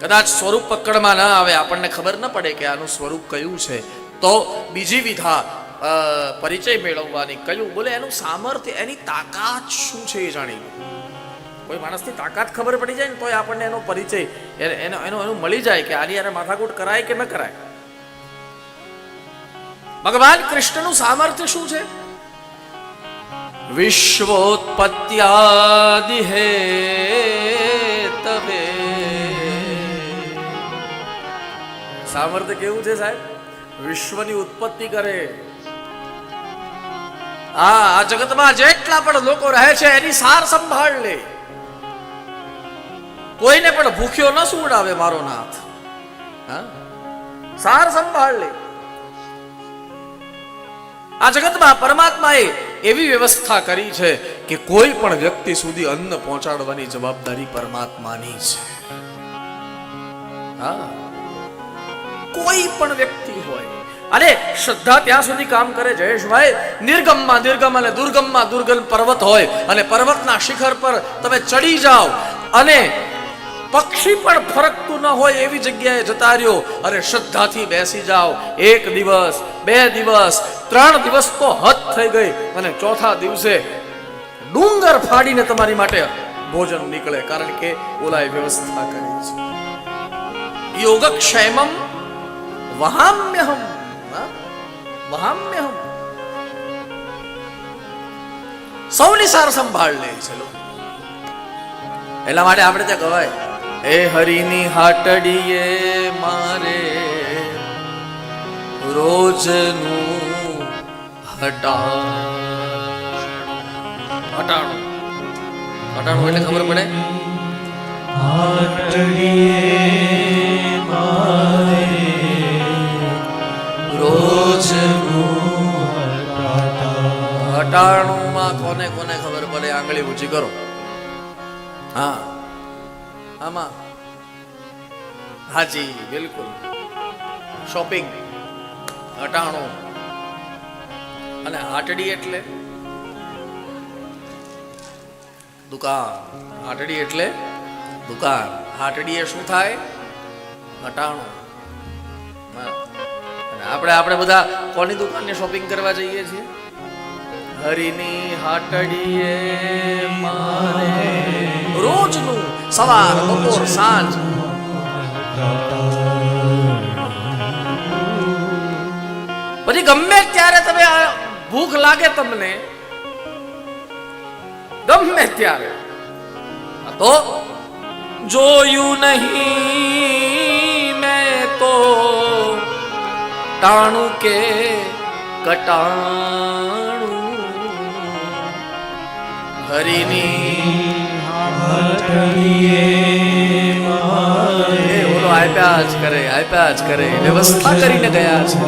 કદાચ સ્વરૂપ પકડમાં ન આવે, આપણને ખબર ન પડે કે આનું સ્વરૂપ કયું છે. તો બીજી વિધા પરિચય મેળવવાની. કયું? બોલે, એનું સામર્થ્ય, એની તાકાત શું છે એ જાણી કોઈ માણસની તાકાત ખબર પડી જાય ને, તોય આપણને એનો પરિચય એનો એનો, એનું મળી જાય કે આની યારે માથાકૂટ કરાય કે ન કરાય. ભગવાન કૃષ્ણનું સામર્થ્ય શું છે? વિશ્વોત્પત્યાદિ હે. સામર્થ્ય કેવું છે સાહેબ? વિશ્વની ઉત્પત્તિ કરે. આ આ જગતમાં જેટલા પણ લોકો રહે છે, એની સાર સંભાળ લે. કોઈને પણ ભૂખ્યો ન સુવડાવે મારો નાથ. હા? સાર સંભાળ લે. આ જગતમાં પરમાત્માએ એવી વ્યવસ્થા કરી છે કે કોઈ પણ વ્યક્તિ સુધી અન્ન પહોંચાડવાની જવાબદારી પરમાત્માની છે. હા? કોઈ પણ વ્યક્તિ હોય. અને શ્રદ્ધા ત્યાં સુધી કામ કરે જયેશભાઈ, નિર્ગમમાં નિર્ગમ અને દુર્ગમમાં દુર્ગમ પર્વત હોય અને પર્વતના શિખર પર તમે ચડી જાઓ અને પક્ષી પણ ફરકતું ન હોય એવી જગ્યાએ જતા રહ્યો અને શ્રદ્ધાથી બેસી જાઓ. એક દિવસ, બે દિવસ, ત્રણ દિવસ તો હદ થઈ ગઈ અને ચોથા દિવસે ડુંગર ફાડીને તમારી માટે ભોજન નીકળે કારણ કે ઓલાએ વ્યવસ્થા કરી છે. યોગક્ષેમમ વહામ્યહમ? વહામ્યહમ સૌની સાર સંભાળ લે છે લો એટલા માટે આપણે ત્યાં કહેવાય એ હરિની હાટડીએ મારે રોજનું હટાણું. હટાણું. હટાણું એટલે ખબર પડે? હટાણુંમાં કોને કોને ખબર પડે, આંગળી ઊંચી કરો. હા. આમાં. હાજી, બિલકુલ. શોપિંગ હટાણું અને હાટડી એટલે? દુકાન. હાટડી એટલે દુકાન. હાટડીએ શું થાય? હટાણું આપણે આપણે બધા કોની દુકાનની શોપિંગ કરવા જઈએ છીએ? હરિની હાટડીએ મારે. રોજનું સવાર, બપોર, સાંજ. પછી ગમે ત્યારે તમે ભૂખ લાગે તમને, ગમે ત્યારે. તો જોયું નહીં મેં તો. ટાણું કે કટાણું. હરિની આપ્યા જ કરે આપ્યા જ કરે વ્યવસ્થા કરીને ગયા છે.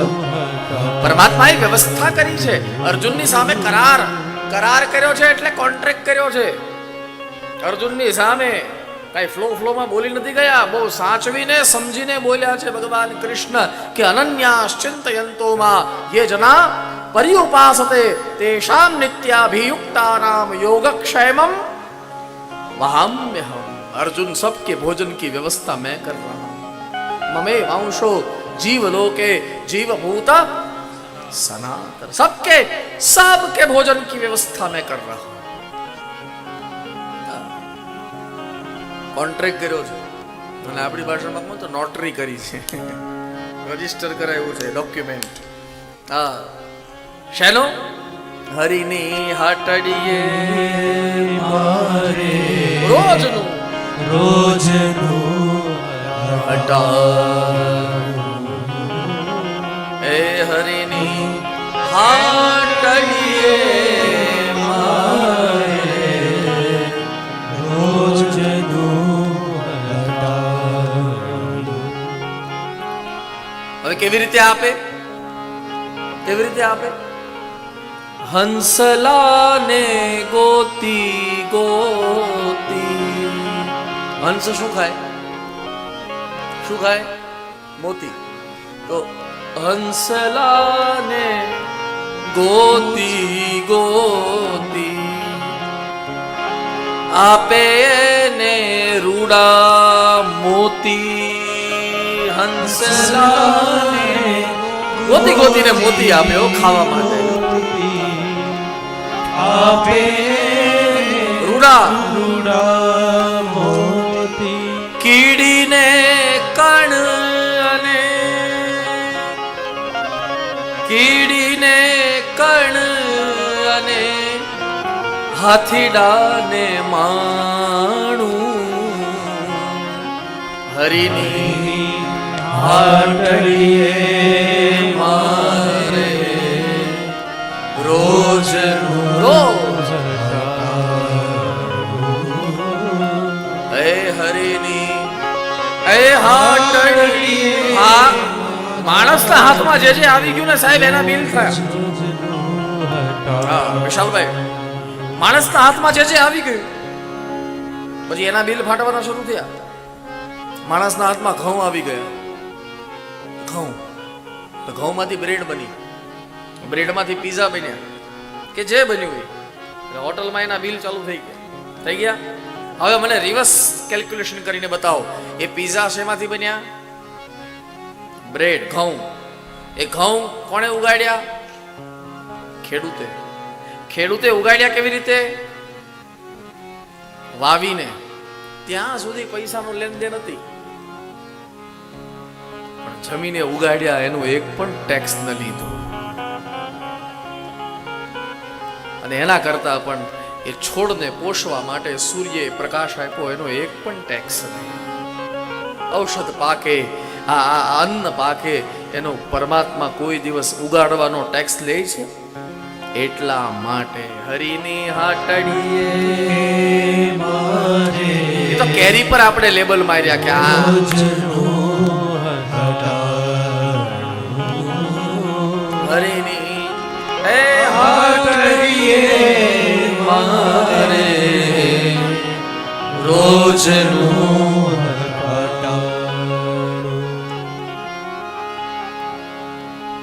પરમાત્માએ વ્યવસ્થા કરી છે. અર્જુનની સામે કરાર કરાર કર્યો છે એટલે કોન્ટ્રાક્ટ કર્યો છે. અર્જુનની સામે કઈ ફ્લો ફ્લોમાં બોલી નથી ગયા. બહુ સાચવીને સમજીને બોલ્યા છે ભગવાન કૃષ્ણ કે અનન્યાશ્ચિંતયંતોમાં યે જના પર્યુપાસતે તેષામ નિત્યાભિયુક્તાનામ યોગક્ષેમમ वहाम्यहम अर्जुन सबके भोजन की व्यवस्था मैं कर रहा हूं ममे वंशो जीव लोके जीव भूत सनातन सबके सबके भोजन की व्यवस्था मैं कर रहा हूं કોન્ટ્રાક્ટ કર્યો છે અને આપણી ભાષામાં કહું તો નોટરી કરી છે રજીસ્ટર કરાયું છે ડોક્યુમેન્ટ હા શેનો હરિની હાટડીએ મારે રોજનું રોજનું હટાવું એ હરિની હાટડીએ રોજનું હવે કેવી રીતે આપે? કેવી રીતે આપે? હંસલાને ગોતી ગોતી. હંસ શું ખાય? શું ખાય? મોતી. તો હંસલાને ગોતી ગોતી. આપે ને રૂડા મોતી. હંસલાને ગોતી ગોતીને મોતી આપ્યો ખાવા માટે. આપે રૂડા. રૂડા મોતી કીડીને કણ અને કીડીને કણ અને હાથીડાને માણું. હરિની હાટડીએ મારે હા માણસના હાથમાં જે જે આવી ગયું ને સાહેબ, એના બિલ થયા. વિશાલભાઈ, માણસના હાથમાં જે જે આવી ગયું, પછી એના બિલ ફાટવાના શરૂ થયા. માણસના હાથમાં ઘઉં આવી ગયા. ઘઉં. તો ઘઉંમાંથી બ્રેડ બની. બ્રેડમાંથી પીઝા બન્યા. કે જે બન્યું એ. હોટલમાં એના બિલ ચાલુ થઈ ગયા. થઈ ગયા? હવે મને રિવર્સ કેલ્ક્યુલેશન કરીને બતાવો. એ પીઝા શેમાંથી બન્યા? બ્રેડ ઘઉં. એ ઘઉં કોણે ઉગાડ્યા? ખેડૂતે. ખેડૂતે ઉગાડ્યા કેવી રીતે? વાવીને. ત્યાં સુધી પૈસાનું લેનદેન હતી. પણ જમીને ઉગાડ્યા એનું એક પણ ટેક્સ ન લીધો. અને એના કરતા પણ એ છોડને પોષવા માટે સૂર્યે પ્રકાશ આપ્યો, એનો એક પણ ટેક્સ નહીં. ઔષધ પાકે, આ આ અન્ન પાકે, એનો પરમાત્મા કોઈ દિવસ ઉગાડવાનો ટેક્સ લે છે? એટલા માટે હરિની હાટડીએ તો કેરી પર આપણે લેબલ માર્યા કે આ રોજનું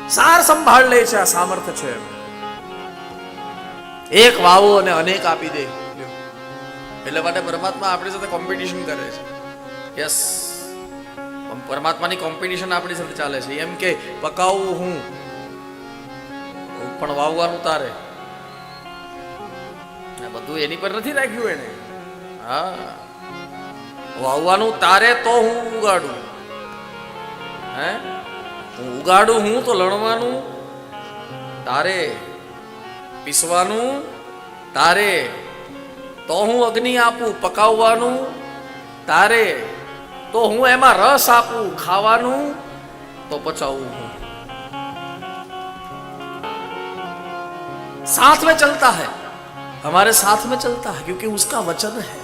સાર સંભાળ લે છે, આ સામર્થ્ય છે. એક વાવો અને અનેક આપી દે. એટલે માટે પરમાત્મા આપણી સાથે કોમ્પિટિશન કરે છે. યસ પરમાત્માની કોમ્પિટિશન આપણી સાથે ચાલે છે. એમ કે પકાવવું હું? પણ વાવવાનું તારે. બધું એની પર નથી રાખ્યું એને. હા વાવવાનું તારે તો હું ઉગાડું હે હું ઉગાડું હું તો લણવાનું તારે પીસવાનું તારે તો હું અગ્નિ આપું પકાવવાનું તારે તો હું એમાં રસ આપું ખાવાનું તો પચાવું હું साथ में चलता है हमारे साथ में चलता है क्योंकि उसका वचन है